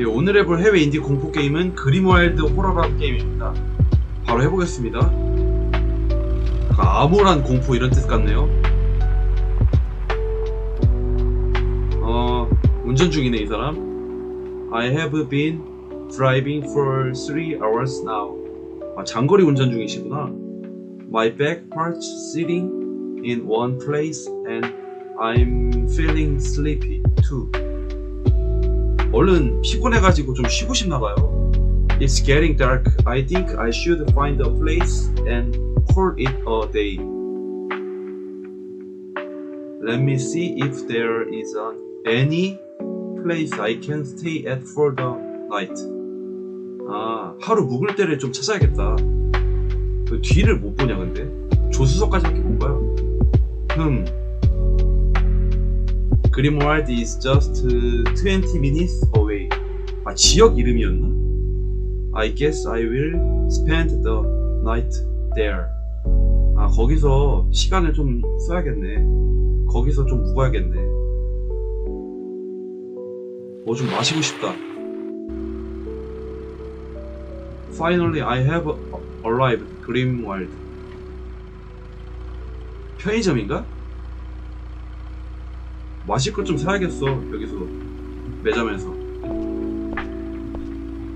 예, 오늘 해볼 해외 인디 공포 게임은 그림와일드 호러라는 게임입니다. 바로 해보겠습니다. 암울한 공포 이런 뜻 같네요. 어, 운전 중이네 이 사람. I have been driving for three hours now. 아, 장거리 운전 중이시구나. My back hurts sitting in one place and I'm feeling sleepy too. 얼른 피곤해가지고 좀 쉬고 싶나봐요. It's getting dark. I think I should find a place and call it a day. Let me see if there is an, any place I can stay at for the night. 아, 하루 묵을 때를 좀 찾아야겠다. 왜 뒤를 못 보냐 근데? 조수석까지밖에 못 봐요. 흠. 그리모알드 is just 20 minutes away. 아 지역 이름이었나? I guess I will spend the night there. 아 거기서 시간을 좀 써야겠네. 거기서 좀 묵어야겠네. 뭐 좀 마시고 싶다. Finally, I have arrived. 그림월드. 편의점인가? 마실 것 좀 사야겠어 여기서. 매점에서.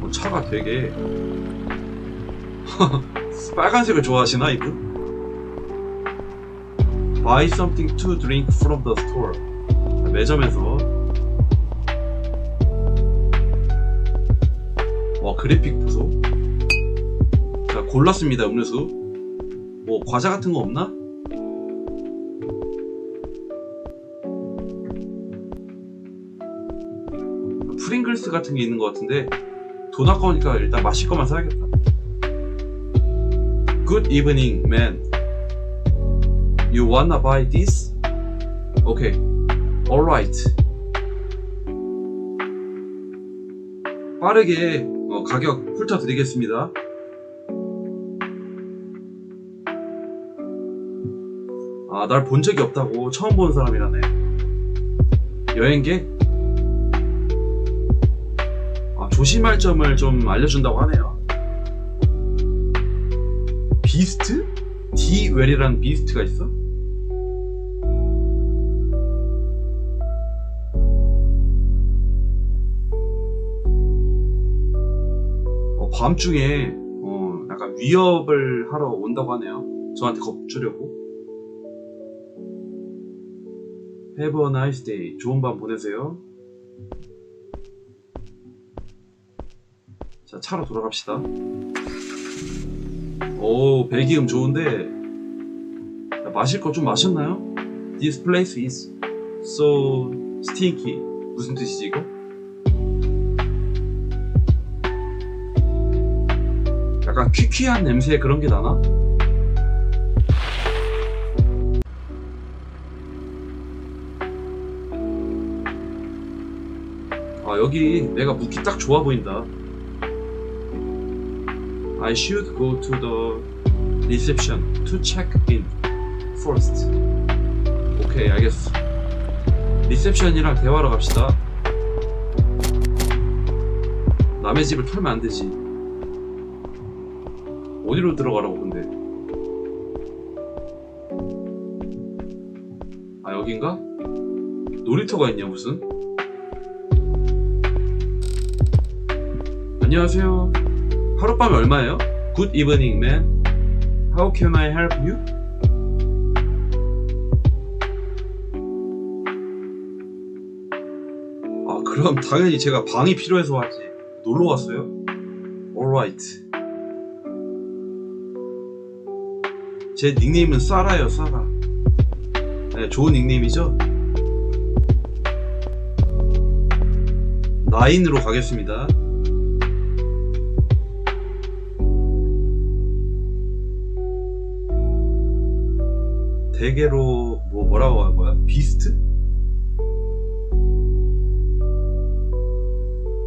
어, 차가 되게. 빨간색을 좋아하시나 이분? Buy something to drink from the store. 아, 매점에서. 와 그래픽 보소. 자 골랐습니다 음료수. 뭐 과자 같은 거 없나? 프링글스 같은 게 있는 것 같은데 돈 아까우니까 일단 마실 것만 사야겠다. Good evening, man. You wanna buy this? Okay. Alright. 빠르게 어, 가격 훑어 드리겠습니다. 아, 날 본 적이 없다고 처음 보는 사람이라네. 여행객? 아, 조심할 점을 좀 알려준다고 하네요. 비스트? 디웰이라는 비스트가 있어? 어, 밤중에 어, 약간 위협을 하러 온다고 하네요. 저한테 겁주려고. Have a nice day. 좋은 밤 보내세요. 자, 차로 돌아갑시다. 오, 배기음 좋은데. 자, 마실 거 좀 마셨나요? This place is so stinky. 무슨 뜻이지, 이거? 약간 퀴퀴한 냄새 그런 게 나나? 아, 여기 내가 묵기 딱 좋아 보인다. I should go to the reception to check in first. 오케이, 알겠어. 리셉션이랑 대화하러 갑시다. 남의 집을 털면 안 되지. 어디로 들어가라고 근데? 아 여긴가? 놀이터가 있냐 무슨? 안녕하세요. 하룻밤에 얼마예요? Good evening, man. How can I help you? 아, 그럼 당연히 제가 방이 필요해서 왔지. 놀러 왔어요? Alright. 제 닉네임은 사라예요, 사라. 네, 좋은 닉네임이죠? 나인으로 가겠습니다. 대개로 뭐 뭐라고 한 거야? 비스트?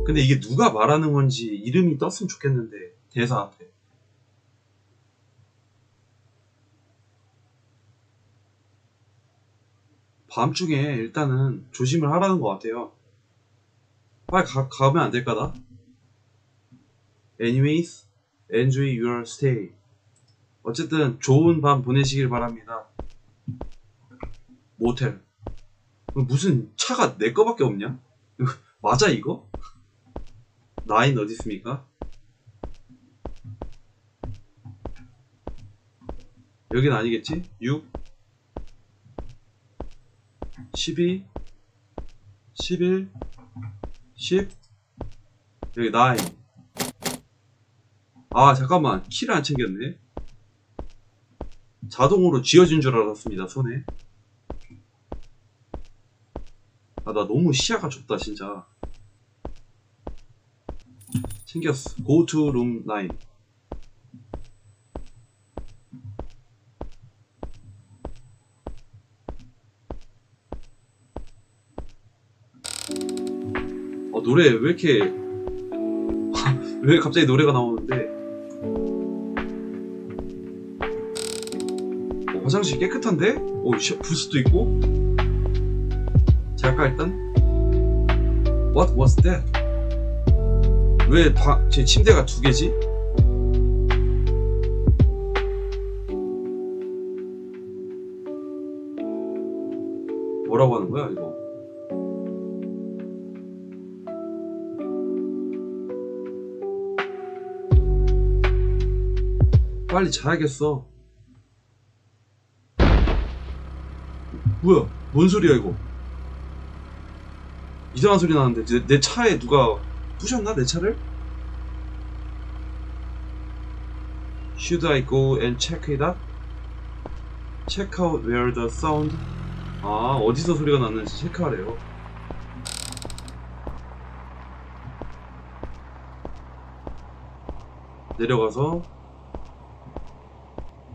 근데 이게 누가 말하는 건지 이름이 떴으면 좋겠는데 대사 앞에 밤중에 일단은 조심을 하라는 것 같아요. 빨리 가, 가면 안 될까 나? Anyways, enjoy your stay. 어쨌든 좋은 밤 보내시길 바랍니다. 모텔. 무슨 차가 내 거밖에 없냐? 맞아 이거? 나인 어디 있습니까? 여긴 아니겠지? 6 12 11 10 여기 9아 잠깐만 키를 안 챙겼네 자동으로 쥐어진 줄 알았습니다 손에. 아 나 너무 시야가 좁다 진짜. 챙겼어. Go to room 9 어 노래 왜 이렇게 왜 갑자기 노래가 나오는데 화장실 깨끗한데? 어 샤- 부스도 있고 자 아까 일단 What was that? 왜제 침대가 두 개지? 뭐라고 하는 거야 이거? 빨리 자야겠어. 뭐야? 뭔 소리야 이거? 이상한 소리 나는데 내, 내 차에 누가 부셨나 내 차를? Should I go and check it out? Check out where the sound. 아 어디서 소리가 났는지 체크하래요. 내려가서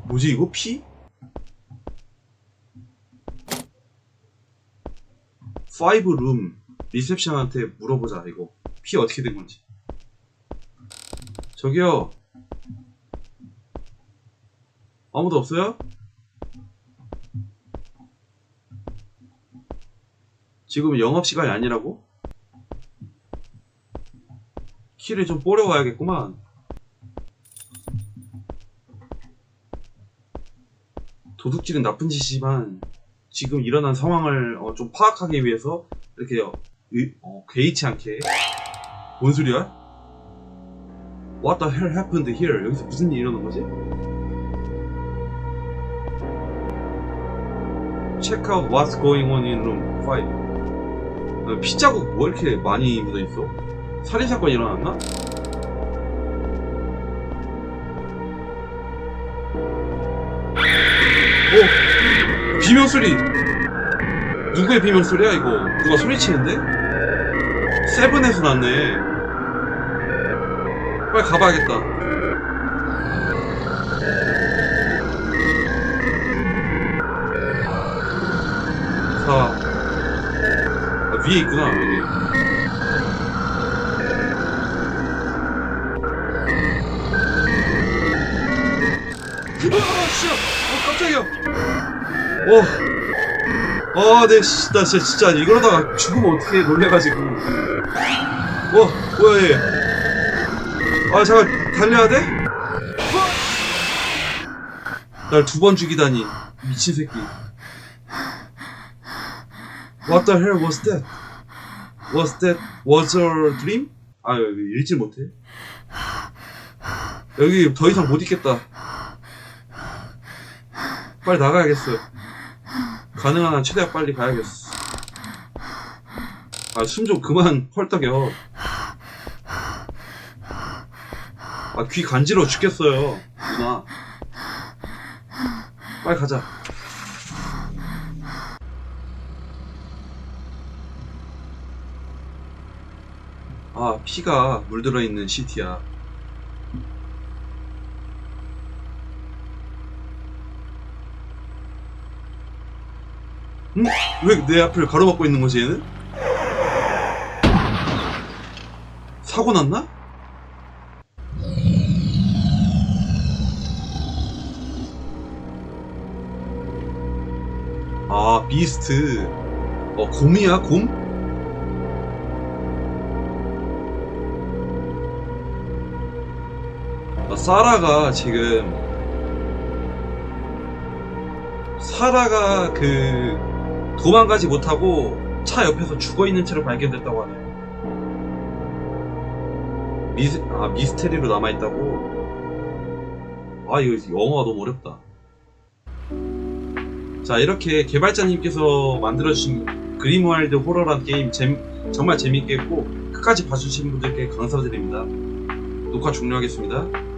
뭐지 이거 피? 파이브 룸 리셉션한테 물어보자 이거 피 어떻게 된 건지 저기요 아무도 없어요? 지금 영업시간이 아니라고? 키를 좀 뽀려 와야겠구만 도둑질은 나쁜 짓이지만 지금 일어난 상황을 어, 좀 파악하기 위해서 이렇게 어, 의- 어, 개의치 않게 뭔 소리야? What the hell happened here? 여기서 무슨 일이 일어난 거지? Check out what's going on in room 5 어, 피자국 뭐 이렇게 많이 묻어있어? 살인사건 일어났나? 오! 비명 소리! 누구의 비명 소리야 이거? 누가 소리치는데? 세븐에서 났네 빨리 가봐야겠다 사 아, 위에 있구나 여기 씨야 어 깜짝이야 와 아, 네, 씨, 나 진짜, 진짜 이러다가 죽으면 어떻게 놀래가지고. 와, 뭐야, 얘. 아, 잠깐, 달려야 돼? 날 두 번 죽이다니. 미친 새끼. What the hell was that? Was that, was a dream? 아, 읽질 못해. 여기 더 이상 못 있겠다. 빨리 나가야겠어. 가능한 한 최대한 빨리 가야겠어. 아, 숨 좀 그만 헐떡여. 아, 귀 간지러워 죽겠어요. 누나. 빨리 가자. 아, 피가 물들어 있는 시티야. 응? 왜 내 앞을 가로막고 있는 거지 얘는? 사고 났나? 아 비스트 어 곰이야 곰? 아, 사라가 지금 사라가 그 도망가지 못하고 차 옆에서 죽어 있는 채로 발견됐다고 하네요. 미스 아 미스테리로 남아 있다고. 아 이거 영어가 너무 어렵다. 자 이렇게 개발자님께서 만들어주신 그림월드 호러란 게임 재, 정말 재밌게 했고 끝까지 봐주신 분들께 감사드립니다. 녹화 종료하겠습니다.